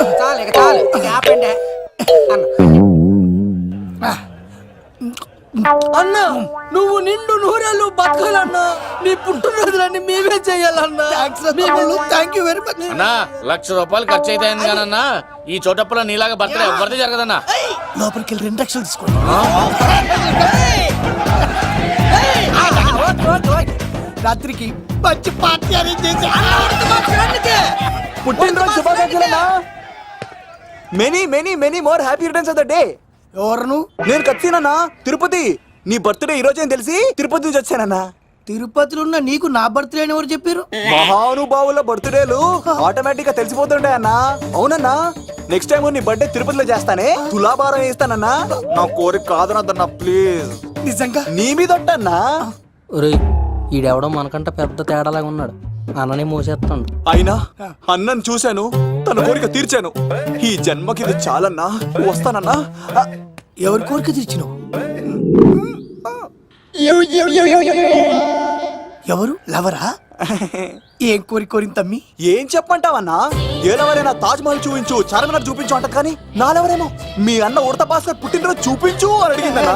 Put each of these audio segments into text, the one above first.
చాలు అన్న. నువ్వు నిండు నూరేళ్ళు బతకాలన్నా నీ పుట్టినరోజులన్నీ మేమే చేయాలన్నా. Thank you very much lakh రూపాయలు ఖర్చు అయితే కానన్నా ఈ చోటప్పులో నీలాగా బతకడం ఎవరిది జరగదన్నా? లోపలికి వెళ్ళి రెండు లక్షలు తీసుకోండి. రాత్రికి మంచి పార్టీ అరేంజ్ చేసి పుట్టినరోజు శుభాకాంక్షలన్నా many many many more happy returns of the day ఎవరు నేను కత్తినన్నా? తిరుపతి. నీ బర్త్డే ఈ రోజే తెలిసి? తిరుపతి నుంచి వచ్చానన్నా. తిరుపతిలో ఉన్న నీకు నా బర్త్డే అని ఎవరు చెప్పారు? మహానుభావుల బర్త్డేలు ఆటోమేటిక్గా తెలిసిపోతుండే అన్నా. అవునన్నా? నెక్స్ట్ టైం నీ బర్త్డే తిరుపతిలో చేస్తానే. తులాభారం వేస్తానన్నా నా కోరిక కాదనద్దన్నా ప్లీజ్ నిజంగా? నీ మీద ఒట్టన్నా. ఒరేయ్ ఈడెవడో మనకంట పెద్ద తేడాలాగా ఉన్నాడు. అన్ననే మోసేస్తాడు అయినా అన్నను చూశాను తన కోరిక తీర్చాను. ఈ జన్మకి ఇది చాలన్నా వస్తానన్నా. ఎవరి కోరిక తీర్చినావు? ఎవరు? లవరా? ఏం కోరి కోరింది తమ్మి? ఏం చెప్పంటావన్నా ఏలవరైనా తాజ్ మహల్ చూపించు చార్మినార్ చూపించు అంట కానీ నాలెవరేమో? మీ అన్న ఉడత భాస్కర్ పుట్టినరోజు చూపించు అని అడిగిందన్నా.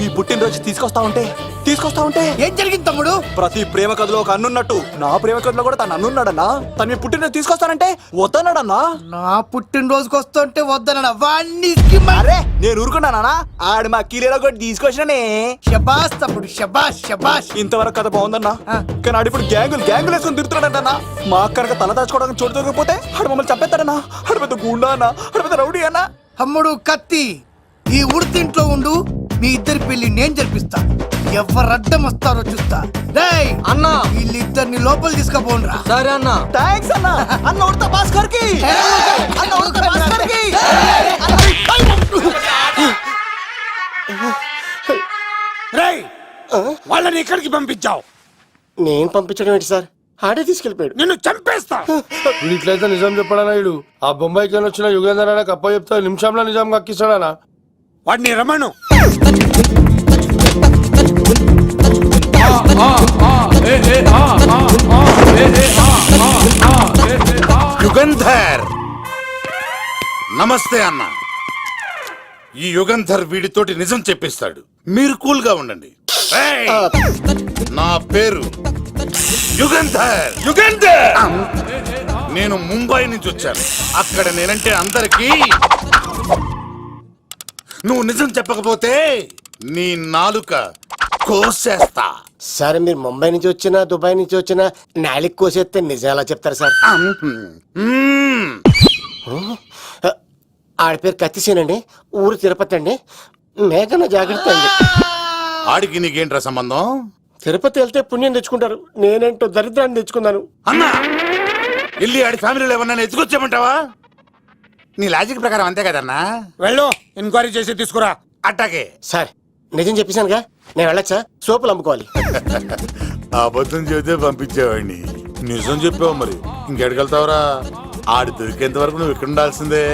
మీ పుట్టినరోజు తీసుకొస్తా ఉంటే తీసుకొస్తా ఉంటే. ఏం జరిగింది తమ్ముడు? ప్రతి ప్రేమ కథలో ఒక అన్నున్నట్టు. నా ప్రేమ కథలో కూడా తను అన్నున్నాడన్నా. తను మీ పుట్టినరోజు తీసుకొస్తానంటే వద్దన్నాడన్నా. నా పుట్టినరోజుకి వస్తుంటే వద్దన వాణ్ణి అరే నేను ఊరుకున్నానా ఆడు మా కీలేలో కూడా తీసుకొచ్చిననే. షబాష్ తమ్ముడు షబాష్ షబాష్ ఇంతవరకు కథ బాగుందన్నా. కానీ ఇప్పుడు గ్యాంగులు గ్యాంగులు వేసుకొని తిరుగుతున్నాడన్నా మా అక్కడికి తల దాచుకోవడానికి చోటు దొరికిపోతే ఆడు మమ్మల్ని చంపేస్తాడన్నా. ఆడు పెద్ద గుండా అన్న ఆడు పెద్ద రౌడీ అన్నా. తమ్ముడు కత్తి ఈ ఉడితింట్లో ఉండు మీ ఇద్దరి పెళ్ళి నేను జరిపిస్తా. ఎవరు అడ్డం వస్తారో చూస్తా. డేయ్ అన్నా. వీళ్ళిద్దరిని లోపల తీసుకుపోండ్రా. సరే అన్నా. థ్యాంక్స్ అన్న. అన్న ఉడత భాస్కర్కి అన్న ఉడత భాస్కర్కి రేయ్ వాళ్ళని ఎక్కడికి పంపించావు. నేను పంపించడం ఏంటి సార్? ఆడే తీసుకెళ్ళిపోయాడు. నిన్ను చంపేస్తా! వీడు ఇట్లయితే నిజం చెప్పడానా వీడు ఆ బొంబాయికి వెళ్ళి వచ్చిన యుగేందర్ అనే కప్ప చెప్తే నిమిషంలో నిజం కక్కిస్తాడానా? వాడిని రమణు యుగంధర్! నమస్తే అన్న. ఈ యుగంధర్ వీడితోటి నిజం చెప్పిస్తాడు. మీరు కూల్గా ఉండండి! నా పేరు యుగంధర్. యుగంధర్! నేను ముంబై నుంచి వచ్చాను. అక్కడ నేనంటే అందరికీ నువ్వు నిజం చెప్పకపోతే నీ నాలుక కోసేస్తా. సార్ మీరు ముంబై నుంచి వచ్చినా దుబాయ్ నుంచి వచ్చినా నాలిక్ కోసేస్తే నిజం ఎలా చెప్తారు సార్. ఆడ పేరు కత్తిసేనండి ఊరు తిరుపతి అండి. మేఘన జాగ్రత్త అండి. ఆడికి నీకేంట్రా సంబంధం? తిరుపతి వెళ్తే పుణ్యం తెచ్చుకుంటారు. నేనేంటో దరిద్రాన్ని తెచ్చుకున్నాను. అన్నా! వెళ్ళి ఆడి ఫ్యామిలీలో ఎవరన్నా ఎత్తుకొచ్చామంటావా నీ లాజిక్ ప్రకారం అంతే కదన్నా? వెళ్ళు ఎంక్వైరీ చేసి తీసుకురా. అట్టాకే సార్ నిజం చెప్పేశానుగా? నేను వెళ్ళచ్చా? సోపులు అమ్ముకోవాలి. అబద్ధం చెబితే పంపించేవాడిని. నిజం చెప్పావు మరి. ఇంకెడగలుగుతావురా ఆడి దొరికేంత వరకు నువ్వు ఇక్కడ ఉండాల్సిందే.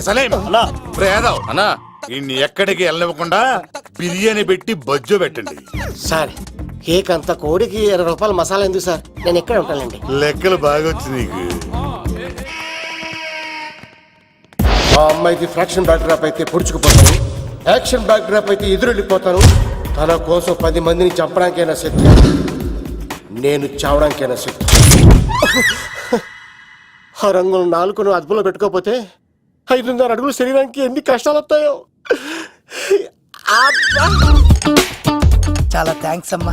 సలేం! అన్నా! ఇన్ని ఎక్కడికి వెళ్ళనివ్వకుండా బిర్యానీ పెట్టి బజ్జో పెట్టండి. సార్ ఏకంత కోడికి ఇరవై రూపాయల మసాలా ఎందుకు సార్? నేను ఎక్కడ ఉంటానండి లెక్కలు బాగా వచ్చి నీకు. మా అమ్మాయికి ఫ్రాక్షన్ బ్యాక్ డ్రాప్ అయితే పొడుచుకుపోతాను. యాక్షన్ బ్యాక్ డ్రాప్ అయితే ఎదురెళ్ళిపోతాను. తన కోసం పది మందిని చంపడానికైనా సిద్ధం నేను చావడానికైనా సిద్ధం ఆ రంగులు నాలుగును అదుపులో పెట్టుకోకపోతే ఐదున్నర అడుగులు శరీరానికి ఎన్ని కష్టాలు వస్తాయో చాలా థ్యాంక్స్ అమ్మా.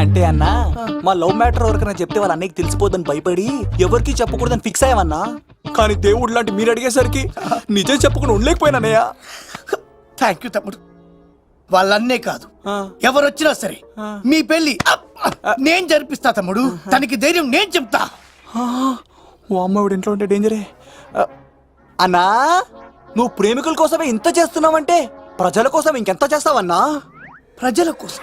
అంటే అన్నా మా లవ్ మ్యాటర్ ఎవరికైనా చెప్తే వాళ్ళ అన్నయ్యకి తెలిసిపోద్దని భయపడి ఎవరికి చెప్పకూడదని ఫిక్స్ అయ్యామన్నా కానీ దేవుడు లాంటి మీరు అడిగేసరికి నిజం చెప్పకుండా ఉండలేకపోయినానయ్య థ్యాంక్ యూ తమ్ముడు. వాళ్ళన్నే కాదు. ఎవరు వచ్చినా సరే మీ పెళ్ళి! నేను జరిపిస్తా తమ్ముడు. తనకి ధైర్యం నేను చెప్తా. ఓ అమ్మాయిడు ఇంట్లో ఉంటే డేంజరే అన్నా నువ్వు ప్రేమికుల కోసమే ఇంత చేస్తున్నావంటే ప్రజల కోసం ఇంకెంత చేస్తావన్నా? ప్రజల కోసం.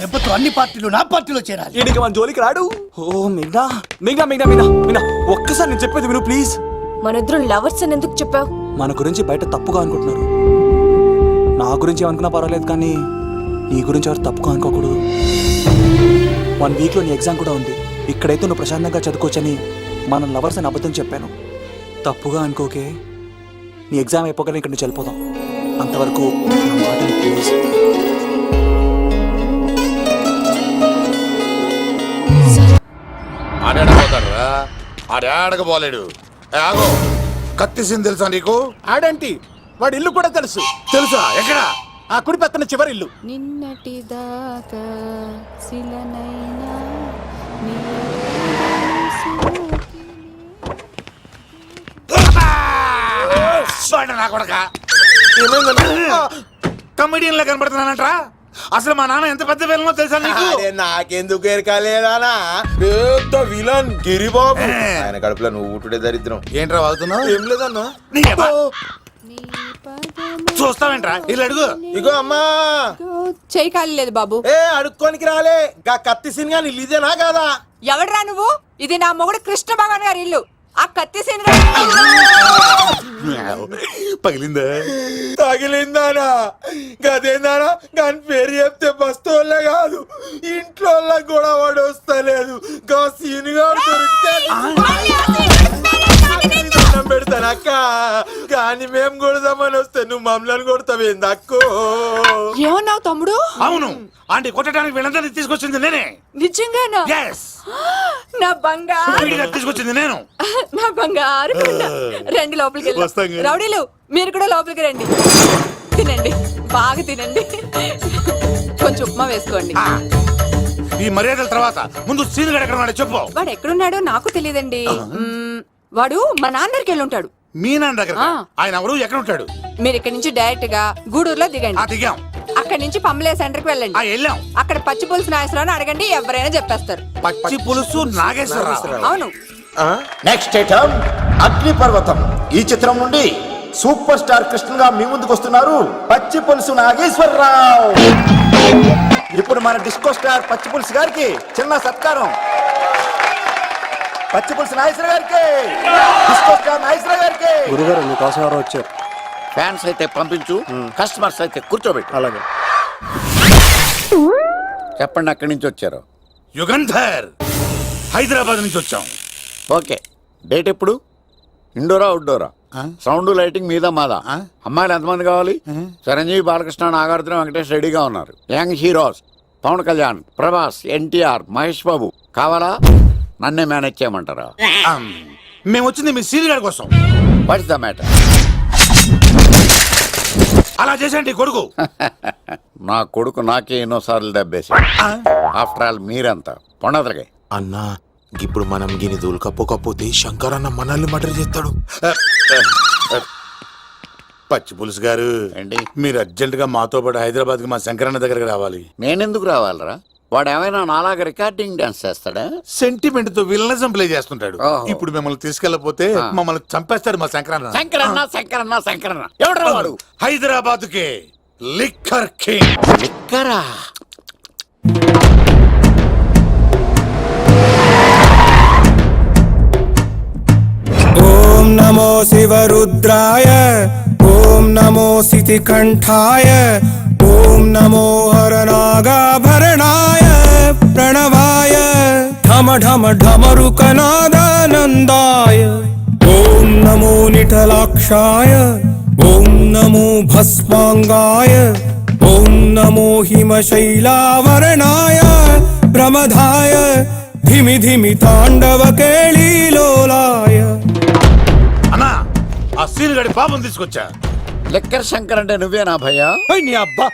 దెబ్బతో అన్ని పార్టీలు నా పార్టీలో చేరాలి. ఈడికి మన జోలికి రాడు. ఓ మిగ్నా మిగ్నా మిగ్నా మిగ్నా మిగ్నా. ఒక్కసారి నేను చెప్పేది విను ప్లీజ్. మనిద్దరం లవర్స్ అని ఎందుకు చెప్పావు? మన గురించి బయట తప్పుగా అనుకుంటున్నారు. నా గురించి ఏమనుకున్నా పర్వాలేదు కానీ నీ గురించి ఎవరు తప్పుగా అనుకోకూడదు. వన్ వీక్లో నీ ఎగ్జామ్ కూడా ఉంది. ఇక్కడైతే నువ్వు ప్రశాంతంగా చదువుకోవచ్చని మన లవర్స్ అని అబద్ధం చెప్పాను. తప్పుగా అనుకోకే నీ ఎగ్జామ్ అయిపోగానే ఇక్కడ నుంచి వెళ్ళిపోదాం. అంతవరకు ప్లీజ్. ఆడాడకపోలేడు ఏ, ఆగో. కత్తిసింది తెలుసా నీకు? ఆడంటి? వాడి ఇల్లు కూడా తెలుసు. తెలుసా? ఎక్కడ? ఆ కుడి పక్కన చివరి ఇల్లు. నిన్నటి దాకా శిలనైనా నా కొడక. కమెడియన్ లా కనబడుతున్నానంట్రా? అసలు మా నాన్న ఎంత పెద్ద విలనో తెలుసా నీకు? నాకెందుకు ఎరకాలేదానా పెద్ద విలన్ గిరిబాబు. ఆయన కడుపులో నువ్వు ఊటుడే దరిద్రం. ఏంట్రా వాగుతున్నావు? ఏం లేదన్నా? నీ అబ్బా. చూస్తావేంట్రా? ఇల్లు అడుగు. ఇగో అమ్మా. చేయి ఖాళీ లేదు బాబు. ఏ అడుక్కోనికి రాలే. గా కత్తి సినిమా నీళ్ళు ఇదేనా కాదా? ఎవడ్రా నువ్వు? ఇది నా మొగుడు కృష్ణ భగవాన్ గారి ఇల్లు. ఆ కత్తి పగిలిందా. తగిలిందానా? గదేందానా? దాని పేరు చెప్తే బస్తోళ్ళే కాదు. ఇంట్లో కూడా వాడు వస్తలేదు. గా సీనుగాడు దొరికితే దండం పెడతాను అక్క. కానీ మేము కొడదామని వస్తే నువ్వు మమ్మల్ని కొడతావేంది అక్కో? ఏమన్నావు తమ్ముడు? అవును. ఆంటీ కొట్టడానికి వీళ్ళందరినీ తీసుకొచ్చింది నేనే. నిజంగానా? ఎస్ నా బంగారు. తీసుకొచ్చింది నేను. నా బంగారు. రండి లోపలికి కానీ. రౌడీలు మీరు కూడా లోపలికి రండి. తినండి. బాగా తినండి. కొంచెం ఉప్మా వేసుకోండి. ఈ మర్యాదల తర్వాత ముందు సీన్ ఎక్కడ ఉన్నాడో చెప్పు. వాడు ఎక్కడున్నాడో నాకు తెలియదండి. వాడు మా నాన్న దగ్గరికి వెళ్ళి ఉంటాడు. మీ నాన్న దగ్గర. ఆయన ఎవరు? ఎక్కడ ఉంటాడు? మీరు ఇక్కడ నుంచి డైరెక్ట్గా గూడూరులో ఆ దిగండి దిగాం. అక్కడ నుంచి పంబలే సెంటర్కి ఆ వెళ్ళండి వెళ్ళాం. అక్కడ పచ్చి పులుసు నాగేశ్వరరావు అడగండి ఎవరైనా చెప్పేస్తారు. పచ్చి పులుసు నాగేశ్వరరావు. అవును. నెక్స్ట్ ఐటమ్ అగ్ని పర్వతం ఈ చిత్రం నుండి సూపర్ స్టార్ కృష్ణగా మీ ముందుకు వస్తున్నారు పచ్చి పులుసు నాగేశ్వరరావు. ఇప్పుడు మన డిస్కో స్టార్ పచ్చి పులుసు గారికి చిన్న సత్కారం. పచ్చి పులుసు నాగేశ్వర గారికి. నాగేశ్వర గారికి. గురుగారు మీకోసం ఎవరో వచ్చారు ఫ్యాన్స్ అయితే పంపించు కస్టమర్స్ అయితే కూర్చోబెట్టు. అలాగే. చెప్పండి అక్కడి నుంచి వచ్చారు? యుగంధర్ హైదరాబాద్ నుంచి వచ్చాం. ఓకే. డేట్ ఎప్పుడు? ఇండోరా అవుట్డోరా? సౌండ్ లైటింగ్ మీద మాదా? అమ్మాయిలు ఎంతమంది కావాలి? చిరంజీవి బాలకృష్ణ నాగార్జున వెంకటేష్ రెడీగా ఉన్నారు. Young heroes Pavan Kalyan Prabhas NTR Mahesh Babu. కావాలా? నన్నే మేనేజ్ చేయమంటారా? మేము వచ్చింది మీ సీన్ గడ కోసం. వాట్స్ ద మ్యాటర్ అలా చేసేయండి కొడుకు. నా కొడుకు నాకే ఎన్నోసార్లు దెబ్బేసి ఆఫ్టర్ ఆల్ మీరంతా పొండదలకే అన్నా ఇప్పుడు మనం గిని దూలకపోకపోతే శంకర్ అన్న మనల్ని మర్డర్ చేస్తాడు. పచ్చి పులుసు గారు ఏంటి? మీరు అర్జెంట్గా మాతో పాటు హైదరాబాద్కి మా శంకరన్న దగ్గరకు రావాలి. నేనెందుకు రావాలరా? వాడు ఏమైనా నాలాగా రికార్డింగ్ డాన్స్ చేస్తాడా? సెంటిమెంట్తో విలనిజం ప్లే చేస్తుంటాడు. ఓహో. ఇప్పుడు మిమ్మల్ని తీసుకెళ్ళపోతే మమ్మల్ని చంపేస్తాడు మా శంకరన్న. శంకరన్న శంకరన్న శంకరన్న. ఎవడరా వాడు? హైదరాబాద్ కే లిక్కర్ కింగ్. లిక్కరా? ఓం నమో శివరుద్రాయ ఓం నమో సితికంఠాయ ఓం నమో హరనాగాభరణాయ ప్రణవాయ ఢమ ఢమ ఢమరుకనాదానందాయ ఓం నమో నిఠలాక్షాయ ఓం నమో భస్మాంగాయ ఓం నమో హిమశైలావరణాయ ప్రమదాయ ధిమి ధిమి తాండవ కేళీలోలాయ. అన్నా ఆ సీన్ గడి పాపం తీసుకొచ్చా? లెక్కర్ శంకర్ అంటే నువ్వేనా భయ్యా? ఓయ్ నీ అబ్బా!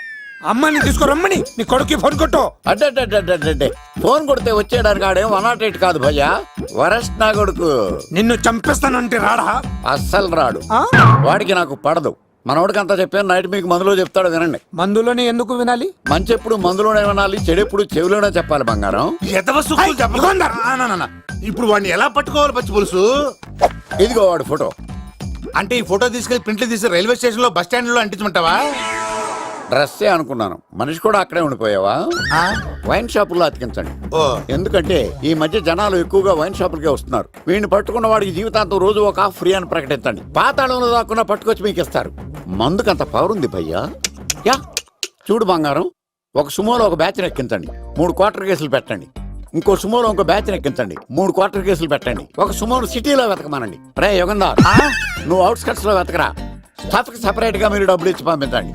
అమ్మాయిని తీసుకురమ్మని నీ కొడుక్కి ఫోన్ కొట్టు. అడ్డే ఫోన్ కొడితే వచ్చేయడానికి ఆడేం వన్ నాట్ ఎయిట్ కాదు భయ్యా. వరస్ట్ నా కొడుకు. నిన్ను చంపేస్తానంటే రాడా? అస్సలు రాడు. వాడికి నాకు పడదు. మనోడికి అంతా చెప్పాను నైట్ మీకు మందులో చెప్తాడు వినండి. మందులోని ఎందుకు వినాలి? మంచి ఎప్పుడు మందులోనే వినాలి చెడు ఎప్పుడు చెవిలోనే చెప్పాలి బంగారం. ఇప్పుడు వాడిని ఎలా పట్టుకోవాలి పచ్చి పులుసు? ఇదిగో వాడు ఫోటో. అంటే ఈ ఫోటో తీసుకెళ్ళి ప్రింట్లు తీసి రైల్వే స్టేషన్లో బస్ స్టాండ్లో అంటించమంటావా? డ్రెస్సే అనుకున్నాను. మనిషి కూడా అక్కడే ఉండిపోయావా? వైన్ షాపుల్లో అతికించండి. ఎందుకంటే ఈ మధ్య జనాలు ఎక్కువగా వైన్ షాపులకే వస్తున్నారు. వీడిని పట్టుకున్న వాడికి జీవితాంతం రోజు ఒక ఫ్రీ అని ప్రకటించండి. పాతాళంలో దాక్కున్న పట్టుకొచ్చి మీకు ఇస్తారు. మందుకంత పవర్ ఉంది భయ్యా. యా చూడు బంగారం. ఒక సుమోలో ఒక బ్యాచ్ ఎక్కించండి. మూడు క్వార్టర్ కేసులు పెట్టండి. ఇంకో సుమోలో ఇంకో బ్యాచ్ ఎక్కించండి. మూడు క్వార్టర్ కేసులు పెట్టండి. ఒక సుమోను సిటీలో వెతకమానండి. రే యుగంధర్ నువ్వు అవుట్స్కట్స్లో వెతకరా. స్టాఫ్కి సెపరేట్గా మీరు డబ్బులు ఇచ్చి పంపించండి.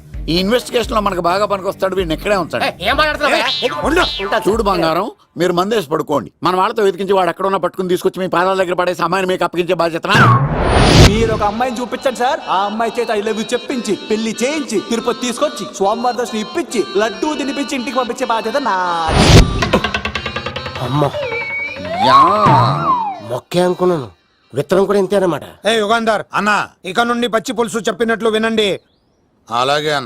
ఈ ఇన్వెస్టిగేషన్లో మనకు బాగా పనికొస్తాడు వీడిని ఇక్కడే ఉంచండి. ఏం మాట్లాడుతున్నావు చూడు బంగారం మీరు మందేసి పడుకోండి. మన వాళ్ళతో వెతికించి వాడు ఎక్కడ ఉన్నా పట్టుకుని తీసుకొచ్చి మీ పాదాల దగ్గర పడేసి అమ్మాయిని మీకు అప్పగించే బాధ్యత మీరు ఒక అమ్మాయిని చూపించండి సార్. ఆ అమ్మాయి చేత ఐ లవ్ యూ చెప్పించి పెళ్ళి చేయించి తిరుపతి తీసుకొచ్చి స్వామివారి దర్శనం ఇప్పించి లడ్డూ తినిపించి ఇంటికి పంపించే బాధ్యత అమ్మ. మొక్కే అనుకున్నాను. విత్తనం కూడా ఇంతే అన్నమాట. ఏ యుగాంధర్ అన్నా ఇక నుండి పచ్చి పులుసు చెప్పినట్లు వినండి. అలాగే అన్న.